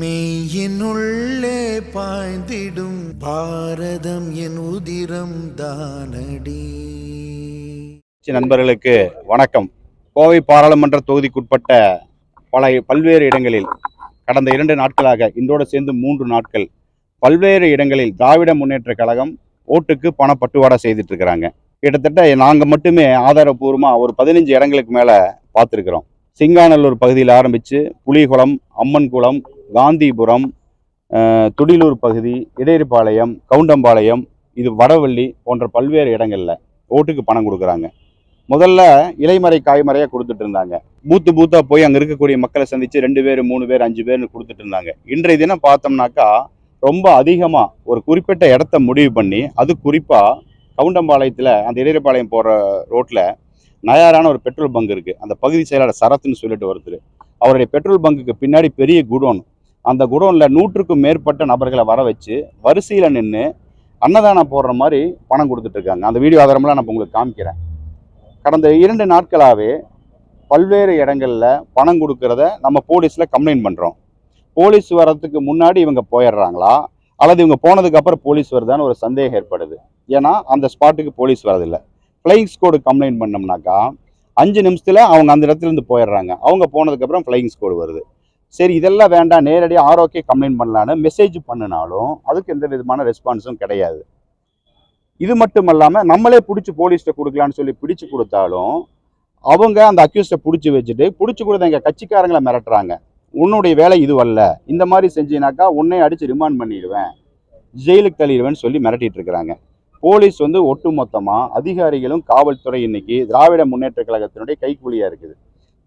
மெய்யினுள்ளே பாய்ந்திடும் பாரதம் என் உதிரம் தானடி. நண்பர்களுக்கு வணக்கம். கோவை பாராளுமன்ற தொகுதிக்குட்பட்ட பல பல்வேறு இடங்களில் கடந்த இரண்டு நாட்களாக இன்றோடு சேர்ந்து மூன்று நாட்கள் பல்வேறு இடங்களில் திராவிட முன்னேற்ற கழகம் ஓட்டுக்கு பணப்பட்டுவாடா செய்துட்டு இருக்கிறாங்க கிட்டத்தட்ட நாங்கள் மட்டுமே ஆதாரபூர்வமாக ஒரு பதினஞ்சு இடங்களுக்கு மேலே பார்த்துருக்குறோம். சிங்காநல்லூர் பகுதியில் ஆரம்பித்து புலிகுளம் அம்மன்குளம் காந்திபுரம் துடிலூர் பகுதி இடையரிப்பாளையம் கவுண்டம்பாளையம் இது வடவள்ளி போன்ற பல்வேறு இடங்களில் ஓட்டுக்கு பணம் கொடுக்குறாங்க. முதல்ல இலைமறை காய்மறையாக கொடுத்துட்டு இருந்தாங்க. பூத்து பூத்தாக போய் அங்கே இருக்கக்கூடிய மக்களை சந்தித்து ரெண்டு பேர் மூணு பேர் அஞ்சு பேர்னு கொடுத்துட்டு இருந்தாங்க. இன்றைய தினம் பார்த்தோம்னாக்கா ரொம்ப அதிகமாக ஒரு குறிப்பிட்ட இடத்த முடிவு பண்ணி அது குறிப்பாக கவுண்டம்பாளையத்தில் அந்த இடையரிப்பாளையம் போகிற ரோட்டில் நயாரான ஒரு பெட்ரோல் பங்க் இருக்குது அந்த பகுதி செயலாளர் சரத்னு சொல்லிட்டு ஒருத்தர். அவருடைய பெட்ரோல் பங்குக்கு பின்னாடி பெரிய குடோன் அந்த குடோனில் நூற்றுக்கும் மேற்பட்ட நபர்களை வர வச்சு வரிசையில் நின்று அன்னதானம் போடுற மாதிரி பணம் கொடுத்துட்ருக்காங்க அந்த வீடியோ ஆதாரமெல்லாம் நான் உங்களுக்கு காமிக்கிறேன். கடந்த இரண்டு நாட்களாகவே பல்வேறு இடங்களில் பணம் கொடுக்கறத நம்ம போலீஸில் கம்ப்ளைண்ட் பண்ணுறோம் போலீஸ் வர்றதுக்கு முன்னாடி இவங்க போயிடுறாங்களா? அல்லது இவங்க போனதுக்கப்புறம் போலீஸ் வருதான்னு ஒரு சந்தேகம் ஏற்படுது. ஏன்னா அந்த ஸ்பாட்டுக்கு போலீஸ் வரதில்லை ஃப்ளையிங் ஸ்கோடு கம்ப்ளைண்ட் பண்ணோம்னாக்கா அஞ்சு நிமிஷத்தில் அவங்க அந்த இடத்துல இருந்து போயிடுறாங்க. அவங்க போனதுக்கப்புறம் ஃப்ளையிங் ஸ்கோடு வருது. சரி இதெல்லாம் வேண்டாம் நேரடியாக ஆரோக்கிய கம்ப்ளைண்ட் பண்ணலான்னு மெசேஜ் பண்ணினாலும் அதுக்கு எந்த விதமான ரெஸ்பான்ஸும் கிடையாது. இது மட்டும் இல்லாமல் நம்மளே பிடிச்சி போலீஸ்கிட்ட கொடுக்கலான்னு சொல்லி பிடிச்சு கொடுத்தாலும் அவங்க அந்த அக்யூஸ்டை பிடிச்சி வச்சுட்டு பிடிச்சி கொடுத்த எங்கள் கட்சிக்காரங்களை மிரட்டுறாங்க. உன்னுடைய வேலை இதுவல்ல இந்த மாதிரி செஞ்சினாக்கா உன்னை அடித்து ரிமாண்ட் பண்ணிடுவேன். ஜெயிலுக்கு தள்ளிடுவேன்னு சொல்லி மிரட்டிட்டு இருக்கிறாங்க. போலீஸ் வந்து ஒட்டுமொத்தமாக அதிகாரிகளும் காவல்துறை இன்னைக்கு திராவிட முன்னேற்ற கழகத்தினுடைய கைக்கூலியாக இருக்குது.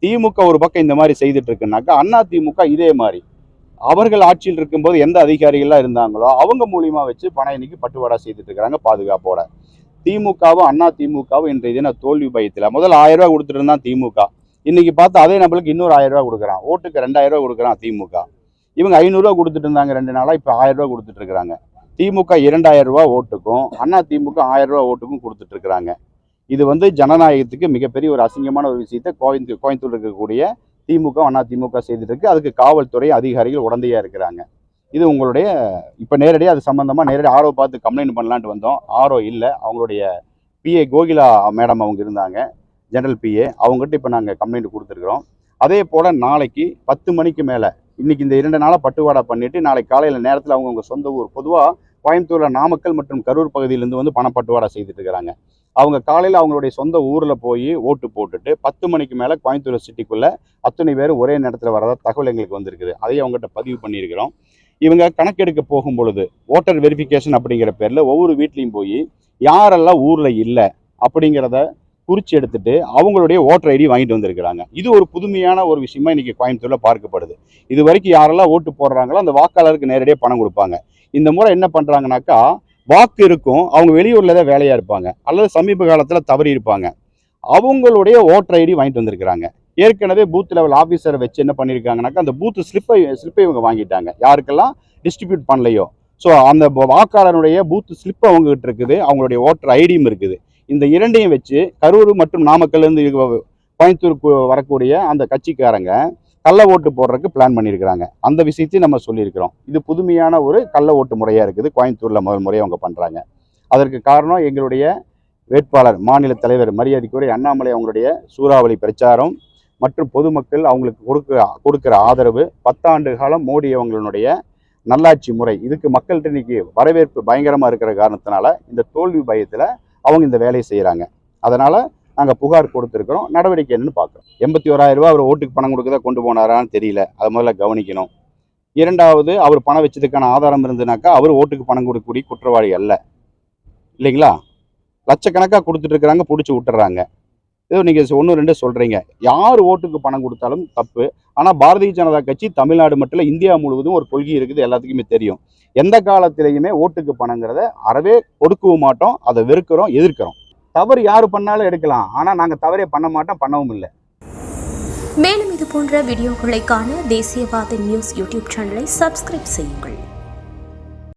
திமுக ஒரு பக்கம் இந்த மாதிரி செய்துட்டு இருக்குனாக்கா அண்ணா திமுக இதே மாதிரி. அவர்கள் ஆட்சியில் இருக்கும்போது எந்த அதிகாரிகள்லாம் இருந்தாங்களோ அவங்க மூலியமா வச்சு பணம் இன்னைக்கு பட்டுவாடா செய்துட்டு இருக்கிறாங்க பாதுகாப்போட. திமுகவும் அண்ணா திமுகவும் இன்றைய தின தோல்வி பயத்தில். முதல்ல ஆயிரம் ரூபாய் கொடுத்துட்டு இருந்தான் திமுக. இன்னைக்கு பார்த்து அதே நம்மளுக்கு இன்னொரு ஆயிரம் ரூபாய் கொடுக்குறான். ஓட்டுக்கு ரெண்டாயிரம் ரூபாய் கொடுக்குறான் திமுக. இவங்க ஐநூறுரூவா கொடுத்துட்டு இருந்தாங்க ரெண்டு நாளாக இப்போ ஆயிரம் ரூபாய் கொடுத்துட்டு இருக்கிறாங்க திமுக இரண்டாயிரம் ரூபாய் ஓட்டுக்கும் அண்ணா திமுக ஆயிரம் ரூபா ஓட்டுக்கும் கொடுத்துட்டு இருக்கிறாங்க இது வந்து ஜனநாயகத்துக்கு மிகப்பெரிய ஒரு அசிங்கமான ஒரு விஷயத்தை கோயம்புத்தூர் கோயம்புத்தூர் இருக்கக்கூடிய திமுக அண்ணா திமுக செய்துட்டு இருக்கு. அதுக்கு காவல்துறை அதிகாரிகள் உடந்தையா இருக்கிறாங்க. இது உங்களுடைய இப்போ நேரடியாக அது சம்மந்தமாக நேரடி ஆரோ பார்த்து கம்ப்ளைண்ட் பண்ணலான்ட்டு வந்தோம். ஆரோ இல்லை. அவங்களுடைய பிஏ கோகிலா மேடம் அவங்க இருந்தாங்க. ஜெனரல் பிஏ அவங்ககிட்ட இப்போ நாங்கள் கம்ப்ளைண்ட் கொடுத்துருக்குறோம். அதே போல் நாளைக்கு பத்து மணிக்கு மேலே இன்னைக்கு இந்த இரண்டு நாளாக பட்டுவாடா பண்ணிவிட்டு நாளைக்கு காலையில் நேரத்தில் அவங்கவுங்க சொந்த ஊர் பொதுவாக கோயம்புத்தூரில் நாமக்கல் மற்றும் கரூர் பகுதியிலேருந்து வந்து பணப்பட்டுவாடா செய்துட்டு இருக்கிறாங்க. அவங்க காலையில் அவங்களுடைய சொந்த ஊரில் போய் ஓட்டு போட்டுட்டு பத்து மணிக்கு மேலே கோயம்புத்தூர் சிட்டிக்குள்ளே அத்தனை பேர் ஒரே நேரத்தில் வரதா தகவல் எங்களுக்கு வந்திருக்குது. அதையும் அவங்ககிட்ட பதிவு பண்ணியிருக்கிறோம். இவங்க கணக்கெடுக்க போகும் பொழுது ஓட்டர் வெரிஃபிகேஷன் அப்படிங்கிற பேரில் ஒவ்வொரு வீட்லேயும் போய் யாரெல்லாம் ஊரில் இல்லை அப்படிங்கிறத குறித்து எடுத்துட்டு அவங்களுடைய ஓட்டர் ஐடி வாங்கிட்டு வந்திருக்கிறாங்க. இது ஒரு புதுமையான ஒரு விஷயமா இன்னைக்கு கோயம்புத்தூரில் பார்க்கப்படுது. இது வரைக்கும் யாரெல்லாம் ஓட்டு போடுறாங்களோ அந்த வாக்காளருக்கு நேரடியாக பணம் கொடுப்பாங்க. இந்த முறை என்ன பண்ணுறாங்கனாக்கா வாக்கு இருக்கும். அவங்க வெளியூரில் தான் வேலையாக இருப்பாங்க. அல்லது சமீப காலத்தில் தவறி இருப்பாங்க. அவங்களுடைய ஓட்டர் ஐடி வாங்கிட்டு வந்திருக்கிறாங்க. ஏற்கனவே பூத் லெவல் ஆஃபீஸரை வச்சு என்ன பண்ணியிருக்காங்கனாக்கா அந்த பூத்து ஸ்லிப்பை ஸ்லிப்பை இவங்க வாங்கிட்டாங்க. யாருக்கெல்லாம்? டிஸ்ட்ரிபியூட் பண்ணலையோ. ஸோ அந்த வாக்காளருடைய பூத்து ஸ்லிப் அவங்ககிட்ட இருக்குது. அவங்களுடைய ஓட்டர் ஐடியும் இருக்குது. இந்த இரண்டையும் வச்சு கரூர் மற்றும் நாமக்கல்லேருந்து கோயம்புத்தூருக்கு வரக்கூடிய அந்த கட்சிக்காரங்க கள்ள ஓட்டு போடுறதுக்கு பிளான் பண்ணியிருக்கிறாங்க. அந்த விஷயத்தையும் நம்ம சொல்லியிருக்கிறோம். இது புதுமையான ஒரு கள்ள ஓட்டு முறையாக இருக்குது. கோயம்புத்தூரில் முதல் முறையாக அவங்க பண்ணுறாங்க அதற்கு காரணம் எங்களுடைய வேட்பாளர் மாநில தலைவர் மரியாதைக்குரிய அண்ணாமலை அவங்களுடைய சூறாவளி பிரச்சாரம் மற்றும் பொதுமக்கள் அவங்களுக்கு கொடுக்க கொடுக்குற ஆதரவு பத்தாண்டு காலம் மோடி அவங்களுடைய நல்லாட்சி முறை. இதுக்கு மக்கள்கிட்ட இன்னைக்கு வரவேற்பு பயங்கரமாக இருக்கிற காரணத்தினால இந்த தோல்வி பயத்தில் அவங்க இந்த வேலையை செய்கிறாங்க அதனால் நாங்கள் புகார் கொடுத்துருக்குறோம். நடவடிக்கை என்னன்னு பார்க்குறோம். எண்பத்தி ஓராயிரம் ரூபா அவர் ஓட்டுக்கு பணம் கொடுக்கறதா கொண்டு போனாரான்னு தெரியல. அதை முதல்ல கவனிக்கணும். இரண்டாவது அவர் பணம் வச்சதுக்கான ஆதாரம் இருந்ததுனாக்கா அவர் ஓட்டுக்கு பணம் கொடுக்கக்கூடிய குற்றவாளி அல்ல. இல்லைங்களா? லட்சக்கணக்காக கொடுத்துட்டு இருக்கிறாங்க பிடிச்சி விட்டுறாங்க. ஏதோ நீங்கள் ஒன்று ரெண்டு சொல்கிறீங்க யார் ஓட்டுக்கு பணம் கொடுத்தாலும் தப்பு. ஆனால் பாரதிய ஜனதா கட்சி தமிழ்நாடு மட்டும் இல்லை இந்தியா முழுவதும் ஒரு கொள்கை இருக்குது எல்லாத்துக்குமே தெரியும். எந்த காலத்திலையுமே ஓட்டுக்கு பணங்கிறத அறவே கொடுக்கவும் மாட்டோம் அதை வெறுக்கிறோம் எதிர்க்கிறோம். தவறு யார் பண்ணாலும் எடுக்கலாம். ஆனால் நாங்கள் தவறே பண்ண மாட்டோம் பண்ணவும் இல்லை. மேலும் இது போன்ற வீடியோக்களை காண தேசியவாத நியூஸ் யூடியூப் சேனலை சப்ஸ்கிரைப் செய்யுங்கள்.